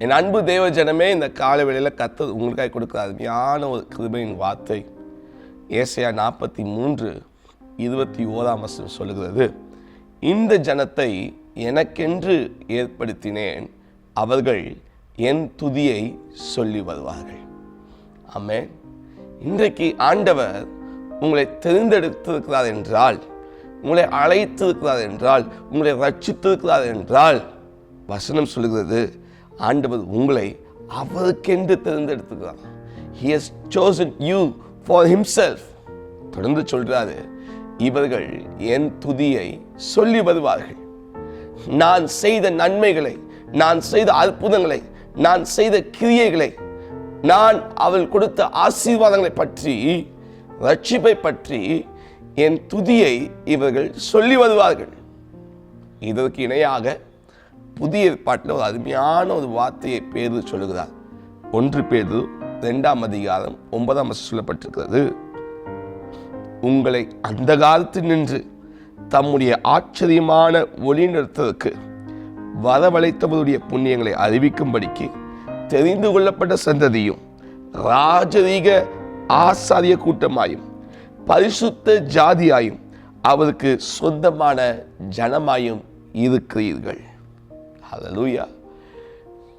என் அன்பு தேவ ஜனமே இந்த கால வேளையில் கத்த உங்களுக்காக கொடுக்குற அருமையான ஒரு கிருபையின் வார்த்தை ஏசையா நாற்பத்தி மூன்று இருபத்தி ஓராம் வசனம் சொல்லுகிறது இந்த ஜனத்தை எனக்கென்று ஏற்படுத்தினேன் அவர்கள் என் துதியை சொல்லி வருவார்கள். ஆமே இன்றைக்கு ஆண்டவர் உங்களை தெரிந்தெடுத்திருக்கிறார் என்றால் உங்களை அழைத்திருக்கிறார் என்றால் உங்களை ரட்சித்திருக்கிறார் என்றால் வசனம் சொல்லுகிறது ஆண்டவர் உங்களை அவருக்கென்று தேர்ந்தெடுத்துக்கிறார். He has chosen you for himself தொடர்ந்து சொல்கிறாரு இவர்கள் என் துதியை சொல்லி வருவார்கள். நான் செய்த நன்மைகளை நான் செய்த அற்புதங்களை நான் செய்த கிரியைகளை நான் அவள் கொடுத்த ஆசீர்வாதங்களை பற்றி ரட்சிப்பை பற்றி என் துதியை இவர்கள் சொல்லி வருவார்கள். இதற்கு இணையாக புதிய ஏற்பாட்டில் ஒரு அருமையான ஒரு வார்த்தையை பேரு சொல்லுகிறார். ஒன்று பேரு ரெண்டாம் அதிகாரம் ஒன்பதாம் வருஷம் சொல்லப்பட்டிருக்கிறது. உங்களை அந்த காலத்தில் நின்று தம்முடைய ஆச்சரியமான ஒளி நிறுத்தத்துக்கு வரவழைத்தவருடைய புண்ணியங்களை அறிவிக்கும்படிக்கு தெரிந்து கொள்ளப்பட்ட சந்ததியும் ராஜரீக ஆசாரிய கூட்டமாயும் பரிசுத்த ஜாதியாயும் அவருக்கு சொந்தமான ஜனமாயும் இருக்கிறீர்கள். ஹalleluya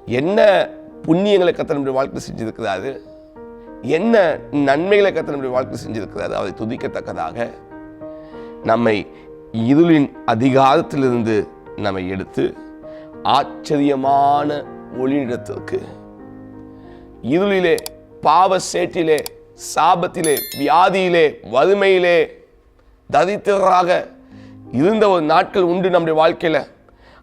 என்ன புண்ணியங்களை கத்த நம்முடைய வாழ்க்கை செஞ்சிருக்கிறாரு? என்ன நன்மைகளை கத்த நம்முடைய வாழ்க்கை செஞ்சிருக்கிறாரு? அதை துதிக்கத்தக்கதாக நம்மை இருளின் அதிகாரத்திலிருந்து நம்மை எடுத்து ஆச்சரியமான ஒளியிடத்திற்கு இருளிலே பாவ சேற்றிலே சாபத்திலே வியாதியிலே வறுமையிலே தரித்திரராக இருந்த ஒரு நாட்கள் உண்டு நம்முடைய வாழ்க்கையில்.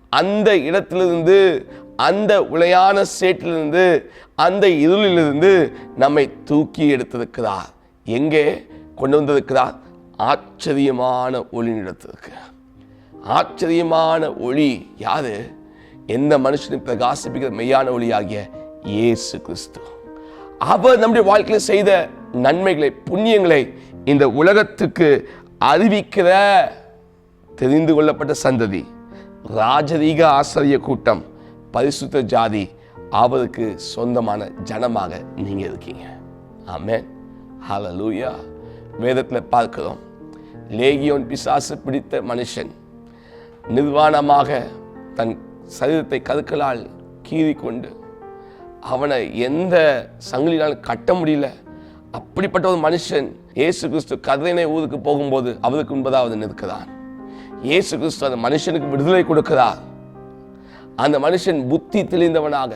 அந்த இடத்திலிருந்து அந்த உளையான சேட்டிலிருந்து அந்த இருளிலிருந்து நம்மை தூக்கி எடுத்திருக்கிறார். எங்கே? கொண்டு வந்திருக்கிறார். ஆச்சரியமான ஒளியிடத்திற்கு ஆச்சரியமான ஒளி யாரு? எந்த மனுஷனும் பிரகாசிப்பிக்கிற மெய்யான ஒளியாகிய இயேசு கிறிஸ்து. அவர் நம்முடைய வாழ்க்கையில் செய்த நன்மைகளை புண்ணியங்களை இந்த உலகத்துக்கு அறிவிக்கிற தெரிந்து கொள்ளப்பட்ட சந்ததி. ராஜரீக ஆசிரிய கூட்டம் பரிசுத்த ஜாதி அவருக்கு சொந்தமான ஜனமாக நீங்கள் இருக்கீங்க. ஆமே ஹலலூயா வேதத்தில் பார்க்கிறோம். லேகியோன் பிசாசு பிடித்த மனுஷன் நிர்வாணமாக தன் சரீரத்தை கருக்களால் கீறி கொண்டு அவனை எந்த சங்கிலினால் கட்ட முடியல அப்படிப்பட்ட ஒரு மனுஷன் இயேசு கிறிஸ்து கதையினை ஊருக்கு போகும்போது அவருக்கு முன்பதாவது நிற்கிறான். இயேசு கிறிஸ்து அந்த மனுஷனுக்கு விடுதலை கொடுக்கிறார். அந்த மனுஷன் புத்தி தெளிந்தவனாக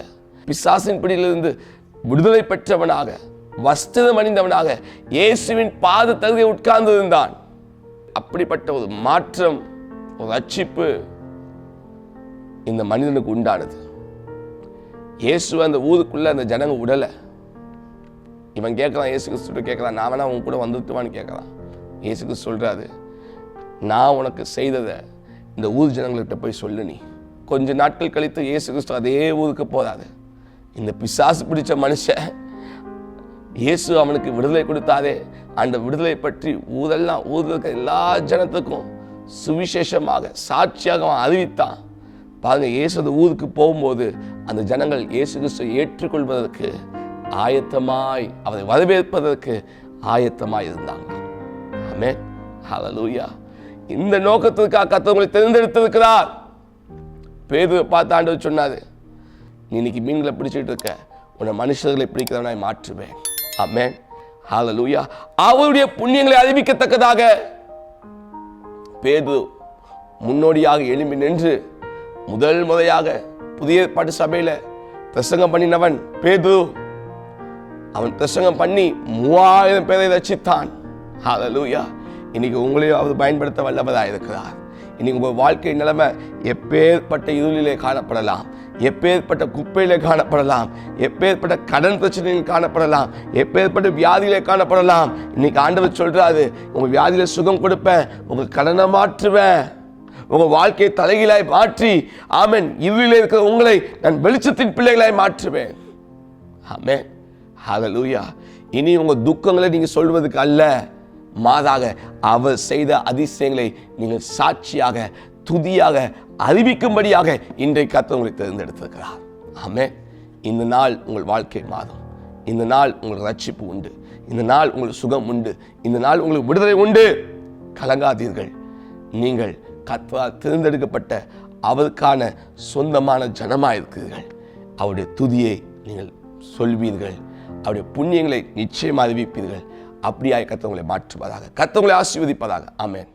பிசாசின் பிடியிலிருந்து விடுதலை பெற்றவனாக வஸ்திரம் அணிந்தவனாக இயேசுவின் பாத தகுதியை உட்கார்ந்து இருந்தான் அப்படிப்பட்ட ஒரு மாற்றம் ஒரு ரட்சிப்பு இந்த மனிதனுக்கு உண்டானது. இயேசு அந்த ஊருக்குள்ள அந்த ஜனங்க விடலை இவன் கேட்கறான் இயேசு கிறிஸ்து கேட்கறான் நான் வேணா உன் கூட வந்துட்டுவான்னு கேட்கறான். இயேசு கிறிஸ்து சொல்றாரு நான் உனக்கு செய்ததை இந்த ஊர் ஜனங்கள்கிட்ட போய் சொல்லு நீ. கொஞ்ச நாட்கள் கழித்து இயேசு கிறிஸ்து அதே ஊருக்கு போதாது. இந்த பிசாசு பிடிச்ச மனுஷன் இயேசு அவனுக்கு விடுதலை கொடுத்தாரே அந்த விடுதலை பற்றி ஊரெல்லாம் ஊரில் இருக்கிற எல்லா ஜனத்துக்கும் சுவிசேஷமாக சாட்சியாக அவன் அறிவித்தான். பாருங்க இயேசு அந்த ஊருக்கு போகும்போது அந்த ஜனங்கள் இயேசு கிறிஸ்துவை ஏற்றுக்கொள்வதற்கு ஆயத்தமாய் அவரை வரவேற்பதற்கு ஆயத்தமாய் இருந்தாங்க. ஆமென். ஹalleluya. இந்த நோக்கத்திற்காக கத்தவங்களை தேர்ந்தெடுத்திருக்கிறார். பேதுவை பார்த்து ஆண்டவர் சொன்னாரு நீ இன்னைக்கு மீன்களை பிடிச்சிட்டு இருக்க உன்னை மனுஷர்களை பிடிக்கிறவனாய் மாற்றுவேன். ஆமென். ஹாலலூயா அவருடைய புண்ணியங்களை அறிவிக்கத்தக்கதாக பேது முன்னோடியாக எழும்பி நின்று முதல் முறையாக புதிய பாட்டு சபையில பிரசங்கம் பண்ணினவன் பேது அவன் பிரசங்கம் பண்ணி மூவாயிரம் பேரை ரசித்தான் ஹாலலூயா இன்னைக்கு உங்களையும் அவர் பயன்படுத்த வல்லவதாக இருக்கிறார். இன்னைக்கு உங்கள் வாழ்க்கை நிலைமை எப்பேற்பட்ட இருளிலே காணப்படலாம் எப்பேற்பட்ட குப்பையிலே காணப்படலாம் எப்பேற்பட்ட கடன் பிரச்சனையில் காணப்படலாம் எப்பேற்பட்ட வியாதியிலே காணப்படலாம். இன்னைக்கு ஆண்டவர் சொல்றாரு உங்க வியாதியில சுகம் கொடுப்பேன் உங்க கடனை மாற்றுவேன் உங்க வாழ்க்கையை தலைகீழாய் மாற்றி ஆமேன். இருளில் இருக்கிற உங்களை நான் வெளிச்சத்தின் பிள்ளைகளாய் மாற்றுவேன். ஆமென். ஹalleluya இனி உங்க துக்கங்களை நீங்க சொல்வதுக்கு அல்ல. மாறாக அவர் செய்த அதிசயங்களை நீங்கள் சாட்சியாக துதியாக அறிவிக்கும்படியாக இன்றைக்கு கர்த்தர் உங்களை தேர்ந்தெடுத்திருக்கிறார். ஆமே இந்த நாள் உங்கள் வாழ்க்கை மாறும். இந்த நாள் உங்களுக்கு ரட்சிப்பு உண்டு. இந்த நாள் உங்களுக்கு சுகம் உண்டு. இந்த நாள் உங்களுக்கு விடுதலை உண்டு. கலங்காதீர்கள். நீங்கள் கத்வா தேர்ந்தெடுக்கப்பட்ட அவருக்கான சொந்தமான ஜனமாக இருக்கிறீர்கள். அவருடைய துதியை நீங்கள் சொல்வீர்கள். அவருடைய புண்ணியங்களை நிச்சயம் அறிவிப்பீர்கள். அப்படியாய் கத்தவங்களை மாற்றுவதாக கத்தவங்களை ஆசீர்வதிப்பதாக ஆமென்.